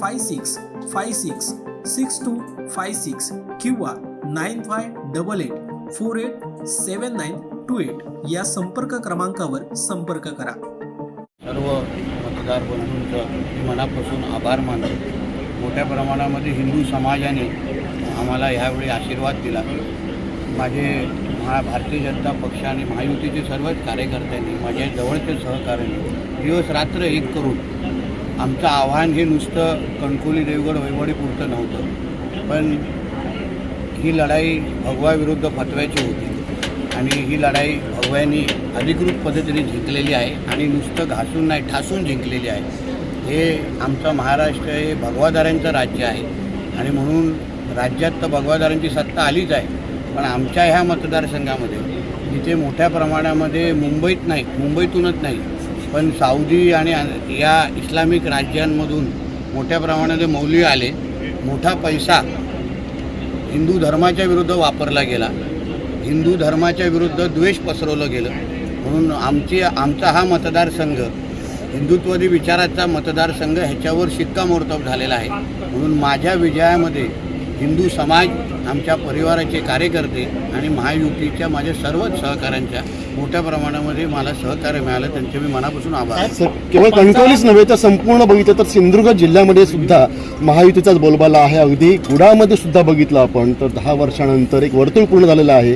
five six five six six two five six किंवा nine five double eight four eight seven nine two eight या संपर्क क्रमांकावर संपर्क करा. सर्व मतदार बंधूंचं मनापासून आभार मानतो. मोठ्या प्रमाणामध्ये हिंदू समाजाने आम्हाला ह्यावेळी आशीर्वाद दिला. माझे महा भारतीय जनता पक्ष आणि महायुतीचे सर्वच कार्यकर्त्यांनी माझ्या जवळचे सहकार्याने दिवस रात्र एक करून आमचं आव्हान हे नुसतं कणकोली देवगड वैवडीपुरतं नव्हतं. पण ही लढाई भगवाविरुद्ध फतव्याची होती. आणि ही लढाई भगव्यांनी अधिकृत पद्धतीने जिंकलेली आहे आणि नुसतं घासून नाही ठासून जिंकलेली आहे. हे आमचं महाराष्ट्र हे भगवादारांचं राज्य आहे. आणि म्हणून राज्यात तर भगवादारांची सत्ता आलीच आहे. पण आमच्या ह्या मतदारसंघामध्ये जिथे मोठ्या प्रमाणामध्ये मुंबईत नाही मुंबईतूनच नाही. पण साऊदी आणि या इस्लामिक राज्यांमधून मोठ्या प्रमाणामध्ये मौल्य आले. मोठा पैसा हिंदू धर्माच्या विरुद्ध वापरला गेला. हिंदू धर्माच्या विरुद्ध द्वेष पसरवलं गेलं. म्हणून आमची आमचा हा मतदारसंघ हिंदुत्ववादी विचाराचा मतदारसंघ ह्याच्यावर शिक्कामोर्तब झालेला आहे. म्हणून माझ्या विजयामध्ये हिंदू समाज आमच्या परिवाराचे कार्यकर्ते आणि महायुतीच्या माझ्या सर्वच सहकाऱ्यांच्या मोठ्या प्रमाणामध्ये मला सहकार्य मिळालं त्यांचे मी मनापासून आभार केवळ कणकवलीच नव्हे तर संपूर्ण बघितलं तर सिंधुदुर्ग जिल्ह्यामध्ये सुद्धा महायुतीचाच बोलबाला आहे. अगदी कुडामध्ये सुद्धा बघितलं आपण तर दहा वर्षानंतर एक वर्तुळ पूर्ण झालेलं आहे.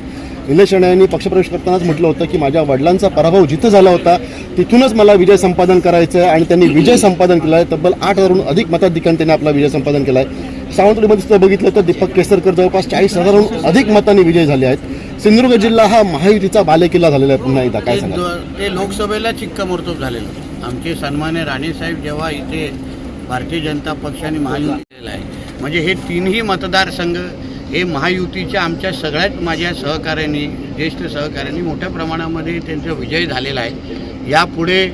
निलेश राणे यांनी पक्षप्रवेश करतानाच म्हटलं होतं की माझ्या वडिलांचा पराभव जिथं झाला होता तिथूनच मला विजय संपादन करायचं आहे आणि त्यांनी विजय संपादन केला आहे तब्बल आठ हजारहून अधिक मताधिकांनी त्यांनी आपला विजय संपादन केला आहे सावंतवाडीमध्ये सुद्धा बघितलं तर दीपक केसरकर जवळपास चाळीस हजारहून अधिक मतांनी विजय झाले आहेत. सिंधुदुर्ग जिल्हा हा महायुतीचा बालेकिल्ला झालेला आहे. पुन्हा एकदा काय ते सांगा ते लोकसभेला चिक्कामोर्तब झालेलं. आमचे सन्मान्य राणेसाहेब जेव्हा इथे भारतीय जनता पक्षाने आणि महायुतीला आहे. म्हणजे हे तीनही मतदारसंघ हे महायुतीच्या आमच्या सगळ्यात माझ्या सहकाऱ्यांनी ज्येष्ठ सहकाऱ्यांनी मोठ्या प्रमाणामध्ये त्यांचा विजय झालेला आहे. यापुढे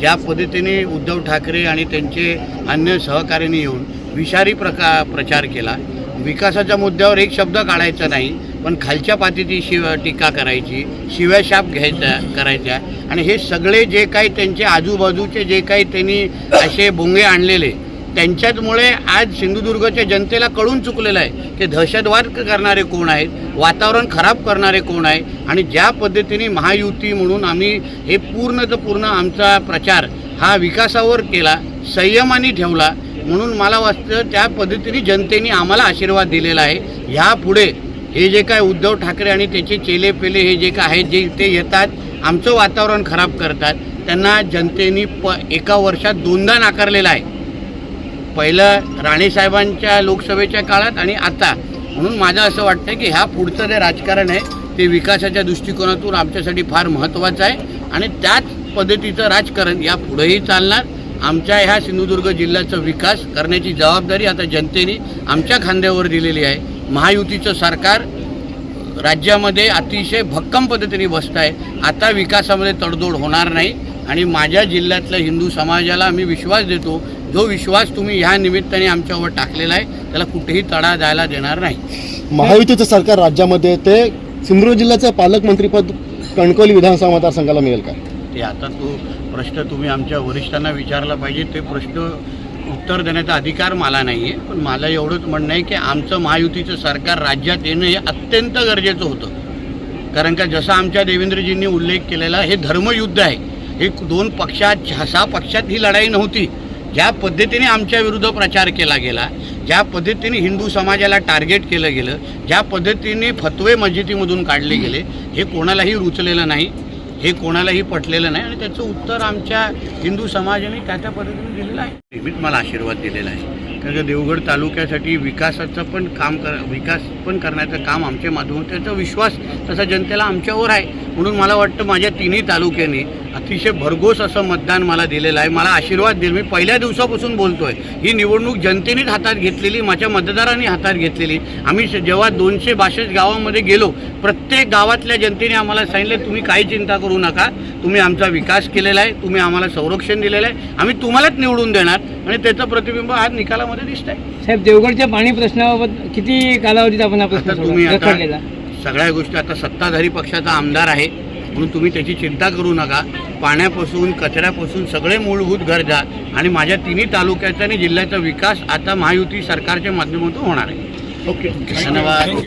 ज्या पद्धतीने उद्धव ठाकरे आणि त्यांचे अन्य सहकाऱ्यांनी येऊन विषारी प्रका प्रचार केला. विकासाच्या मुद्द्यावर एक शब्द काढायचा नाही पण खालच्या पातीची शिव टीका करायची शिव्याशाप घ्यायचा करायच्या आणि हे सगळे जे काही त्यांचे आजूबाजूचे जे काही त्यांनी असे बोंगे आणलेले त्यांच्याचमुळे आज सिंधुदुर्गच्या जनतेला कळून चुकलेलं आहे की दहशतवाद करणारे कोण आहेत वातावरण खराब करणारे कोण आहे आणि ज्या पद्धतीने महायुती म्हणून आम्ही हे पूर्णचं पूर्ण आमचा प्रचार हा विकासावर केला संयमाने ठेवला म्हणून मला वाटतं त्या पद्धतीने जनतेने आम्हाला आशीर्वाद दिलेला आहे. ह्यापुढे हे जे काय उद्धव ठाकरे आणि त्याचे चेले पेले हे जे काय आहेत जे ते येतात आमचं वातावरण खराब करतात त्यांना जनतेने प एका वर्षात दोनदा नाकारलेलं आहे. पहिलं राणेसाहेबांच्या लोकसभेच्या काळात आणि आता. म्हणून माझं असं वाटतं की ह्या पुढचं जे राजकारण आहे ते विकासाच्या दृष्टिकोनातून आमच्यासाठी फार महत्त्वाचं आहे. आणि त्याच पद्धतीचं राजकारण या पुढेही चालणार. आमच्या ह्या सिंधुदुर्ग जिल्ह्याचा विकास करण्याची जबाबदारी आता जनतेने आमच्या खांद्यावर दिलेली आहे. महायुतीचं सरकार राज्यामध्ये अतिशय भक्कम पद्धतीने बसत आहे आता विकासामध्ये तडजोड होणार नाही आणि माझ्या जिल्ह्यातल्या हिंदू समाजाला मी विश्वास देतो. जो विश्वास तुम्ही ह्या निमित्ताने आमच्यावर टाकलेला आहे त्याला कुठेही तडा जायला देणार नाही. महायुतीचं सरकार राज्यामध्ये ते सिंधुदुर्ग जिल्ह्याचं पालकमंत्रीपद कणकवली विधानसभा मतदारसंघाला मिळेल का? ते आता तो प्रश्न तुम्ही आमच्या वरिष्ठांना विचारला पाहिजे. ते प्रश्न उत्तर देण्याचा अधिकार मला नाही आहे पण मला एवढंच म्हणणं आहे की आमचं महायुतीचं सरकार राज्यात येणं हे अत्यंत गरजेचं होतं. कारण का जसं आमच्या देवेंद्रजींनी उल्लेख केलेला हे धर्मयुद्ध आहे. हे दोन पक्षात सहा पक्षात ही लढाई नव्हती. ज्या पद्धतीने आमच्या विरुद्ध प्रचार केला गेला ज्या पद्धतीने हिंदू समाजाला टार्गेट केलं गेलं ज्या पद्धतीने फतवे मस्जिदीमधून काढले गेले हे कोणालाही रुचलेलं नाही. हे कोणालाही पटलेलं नाही आणि त्याचं उत्तर आमच्या हिंदू समाजाने त्या त्या पद्धतीने दिलेलं आहे. नेहमीच मला आशीर्वाद दिलेला आहे. कारण का देवगड तालुक्यासाठी विकासाचं पण काम कर विकास पण करण्याचं काम आमच्या माध्यमातून त्याचा विश्वास तसा जनतेला आमच्यावर आहे. म्हणून मला वाटतं माझ्या तिन्ही तालुक्यांनी अतिशय भरघोस असं मतदान मला दिलेलं आहे. मला आशीर्वाद दिला मी पहिल्या दिवसापासून बोलतोय. ही निवडणूक जनतेनेच हातात घेतलेली माझ्या मतदारांनी हातात घेतलेली. आम्ही जेव्हा दोनशे बासष्ट गावामध्ये गेलो प्रत्येक गावातल्या जनतेने आम्हाला सांगितलं तुम्ही काही चिंता करू नका. तुम्ही आमचा विकास केलेला आहे. तुम्ही आम्हाला संरक्षण दिलेलं आहे. आम्ही तुम्हालाच निवडून देणार. आणि त्याचं प्रतिबिंब आज निकालामध्ये दिसत आहे साहेब देवगडच्या पाणी प्रश्नाबाबत किती कालावधीत आपण तुम्ही सगळ्या गोष्टी आता सत्ताधारी पक्षाचा आमदार आहे म्हणून तुम्ही त्याची चिंता करू नका. पाण्यापासून कचऱ्यापासून सगळे मूलभूत गरजा आणि माझ्या तिन्ही तालुक्याचा आणि जिल्ह्याचा विकास आता महायुती सरकारच्या माध्यमातून होणार आहे. ओके. धन्यवाद.